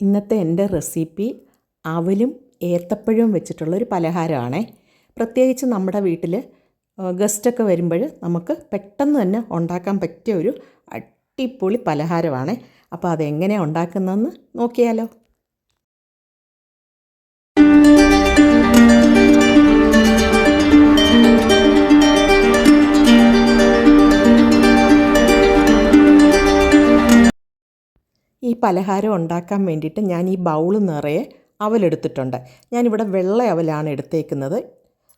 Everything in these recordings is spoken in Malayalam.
ഇന്നത്തെ എന്റെ റെസിപ്പി അവലും ഏത്തപ്പഴവും വെച്ചിട്ടുള്ള ഒരു പലഹാരമാണ്. പ്രത്യേകിച്ച് നമ്മുടെ വീട്ടിൽ ഗസ്റ്റൊക്കെ വരുമ്പോൾ നമുക്ക് പെട്ടെന്ന് തന്നെ ഉണ്ടാക്കാൻ പറ്റിയ ഒരു അടിപൊളി പലഹാരമാണ്. അപ്പോൾ അതെങ്ങനെയാണ് ഉണ്ടാക്കുന്നതെന്ന് നോക്കിയാലോ. ഈ പലഹാരം ഉണ്ടാക്കാൻ വേണ്ടിയിട്ട് ഞാൻ ഈ ബൗൾ നിറയെ അവലെടുത്തിട്ടുണ്ട്. ഞാനിവിടെ വെള്ള അവലാണ് എടുത്തേക്കുന്നത്.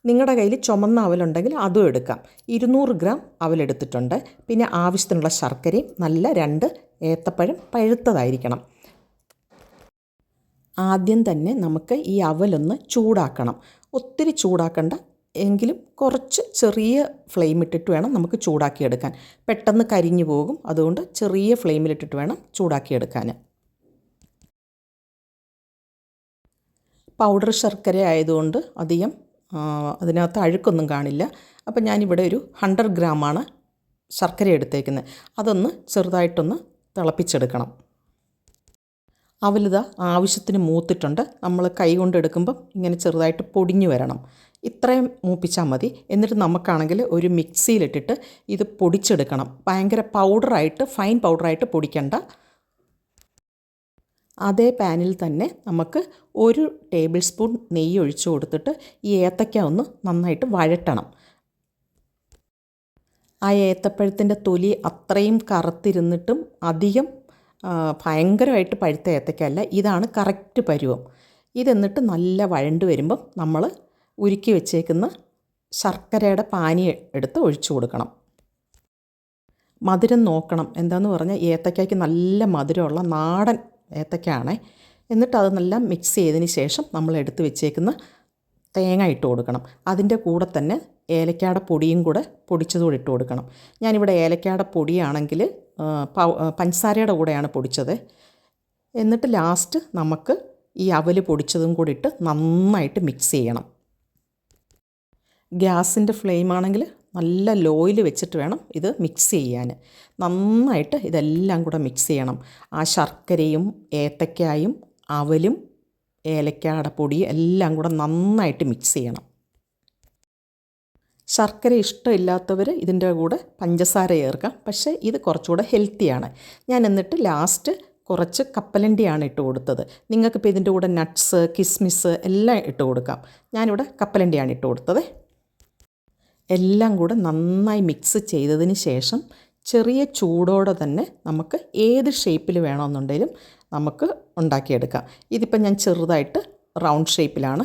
നിങ്ങളുടെ കയ്യിൽ ചുമന്ന അവലുണ്ടെങ്കിൽ അതും എടുക്കാം. ഇരുന്നൂറ് ഗ്രാം അവലെടുത്തിട്ടുണ്ട്. പിന്നെ ആവശ്യത്തിനുള്ള ശർക്കരയും നല്ല രണ്ട് ഏത്തപ്പഴം പഴുത്തതായിരിക്കണം. ആദ്യം തന്നെ നമുക്ക് ഈ അവലൊന്ന് ചൂടാക്കണം. ഒത്തിരി ചൂടാക്കണ്ട. എങ്കിലും കുറച്ച് ചെറിയ ഫ്ലെയിം ഇട്ടിട്ട് വേണം നമുക്ക് ചൂടാക്കിയെടുക്കാൻ. പെട്ടെന്ന് കരിഞ്ഞു പോകും. അതുകൊണ്ട് ചെറിയ ഫ്ലെയിമിലിട്ടിട്ട് വേണം ചൂടാക്കിയെടുക്കാൻ. പൗഡർ ശർക്കര ആയതുകൊണ്ട് അധികം അതിനകത്ത് അഴുക്കൊന്നും കാണില്ല. അപ്പം ഞാനിവിടെ ഒരു ഹൺഡ്രഡ് ഗ്രാമാണ് ശർക്കര എടുത്തേക്കുന്നത്. അതൊന്ന് ചെറുതായിട്ടൊന്ന് തിളപ്പിച്ചെടുക്കണം. അവലത ആവശ്യത്തിന് മൂത്തിട്ടുണ്ട്. നമ്മൾ കൈ കൊണ്ട് എടുക്കുമ്പം ഇങ്ങനെ ചെറുതായിട്ട് പൊടിഞ്ഞു വരണം. ഇത്രയും മൂപ്പിച്ചാൽ മതി. എന്നിട്ട് നമുക്കാണെങ്കിൽ ഒരു മിക്സിയിലിട്ടിട്ട് ഇത് പൊടിച്ചെടുക്കണം. ഭയങ്കര പൗഡറായിട്ട് ഫൈൻ പൗഡറായിട്ട് പൊടിക്കണ്ട. അതേ പാനിൽ തന്നെ നമുക്ക് ഒരു ടേബിൾ സ്പൂൺ നെയ്യ് ഒഴിച്ച് കൊടുത്തിട്ട് ഈ ഏത്തക്ക ഒന്ന് നന്നായിട്ട് വഴറ്റണം. ആ ഏത്തപ്പഴത്തിന്റെ തൊലി അത്രയും കറുത്തിരുന്നിട്ടും അധികം ഭയങ്കരമായിട്ട് പഴുത്ത ഏത്തക്കല്ല ഇതാണ് കറക്റ്റ് പരുവം. ഇതെന്നിട്ട് നല്ല വഴണ്ട് വരുമ്പം നമ്മൾ ഉരുക്കി വെച്ചേക്കുന്ന ശർക്കരയുടെ പാനി എടുത്ത് ഒഴിച്ചു കൊടുക്കണം. മധുരം നോക്കണം. എന്താന്ന് പറഞ്ഞാൽ ഏത്തക്കയ്ക്ക് നല്ല മധുരമുള്ള നാടൻ ഏത്തക്കയാണേ എന്നിട്ട് അതെല്ലാം മിക്സ് ചെയ്തതിന് ശേഷം നമ്മൾ എടുത്ത് വെച്ചേക്കുന്ന തേങ്ങ ഇട്ട് കൊടുക്കണം. അതിന്റെ കൂടെ തന്നെ ഏലക്കാട പൊടിയും കൂടെ പൊടിച്ചതുകൂടെ ഇട്ട് കൊടുക്കണം. ഞാനിവിടെ ഏലക്കാട പൊടിയാണെങ്കിൽ പഞ്ചസാരയുടെ കൂടെയാണ് പൊടിച്ചത്. എന്നിട്ട് ലാസ്റ്റ് നമുക്ക് ഈ അവൽ പൊടിച്ചതും കൂടി ഇട്ട് നന്നായിട്ട് മിക്സ് ചെയ്യണം. ഗ്യാസിന്റെ ഫ്ലെയിം ആണെങ്കിൽ നല്ല ലോയിൽ വെച്ചിട്ട് വേണം ഇത് മിക്സ് ചെയ്യാൻ. നന്നായിട്ട് ഇതെല്ലാം കൂടെ മിക്സ് ചെയ്യണം. ആ ശർക്കരയും ഏത്തക്കായും അവലും ഏലക്കാട പൊടിയും എല്ലാം കൂടെ നന്നായിട്ട് മിക്സ് ചെയ്യണം. ശർക്കര ഇഷ്ടമില്ലാത്തവർ ഇതിന്റെ കൂടെ പഞ്ചസാര ചേർക്കാം. പക്ഷേ ഇത് കുറച്ചുകൂടെ ഹെൽത്തിയാണ് ഞാൻ എന്നിട്ട് ലാസ്റ്റ് കുറച്ച് കപ്പലണ്ടിയാണ് ഇട്ട് കൊടുത്തത്. നിങ്ങൾക്കിപ്പോൾ ഇതിന്റെ കൂടെ നട്ട്സ് കിസ്മിസ് എല്ലാം ഇട്ട് കൊടുക്കാം. ഞാനിവിടെ കപ്പലണ്ടിയാണ് ഇട്ട് കൊടുത്തത്. എല്ലാം കൂടെ നന്നായി മിക്സ് ചെയ്തതിന് ശേഷം ചെറിയ ചൂടോടെ തന്നെ നമുക്ക് ഏത് ഷേപ്പിൽ വേണമെന്നുണ്ടെങ്കിലും നമുക്ക് ഉണ്ടാക്കിയെടുക്കാം. ഇതിപ്പോൾ ഞാൻ ചെറുതായിട്ട് റൗണ്ട് ഷേപ്പിലാണ്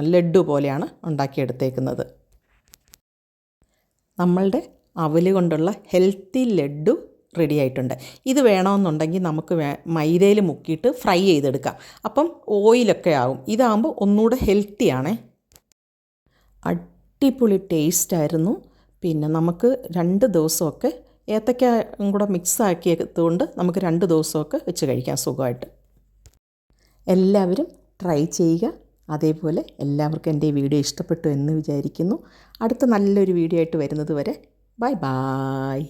ലഡു പോലെയാണ് ഉണ്ടാക്കിയെടുത്തേക്കുന്നത്. നമ്മളുടെ അവൽ കൊണ്ടുള്ള ഹെൽത്തി ലഡു റെഡി ആയിട്ടുണ്ട്. ഇത് വേണമെന്നുണ്ടെങ്കിൽ നമുക്ക് വേ മൈദയിൽ മുക്കിയിട്ട് ഫ്രൈ ചെയ്തെടുക്കാം. അപ്പം ഓയിലൊക്കെ ആവും. ഇതാകുമ്പോൾ ഒന്നുകൂടെ ഹെൽത്തിയാണേ അടിപൊളി ടേസ്റ്റായിരുന്നു പിന്നെ നമുക്ക് രണ്ട് ദിവസമൊക്കെ ഏത്തക്ക കൂടെ മിക്സ് ആക്കിയതുകൊണ്ട് നമുക്ക് രണ്ട് ദിവസമൊക്കെ വെച്ച് കഴിക്കാം സുഖമായിട്ട്. എല്ലാവരും ട്രൈ ചെയ്യുക. അതേപോലെ എല്ലാവർക്കും എന്റെ വീഡിയോ ഇഷ്ടപ്പെട്ടു എന്ന് വിചാരിക്കുന്നു. അടുത്ത നല്ലൊരു വീഡിയോ ആയിട്ട് വരുന്നത് വരെ ബൈ ബായ്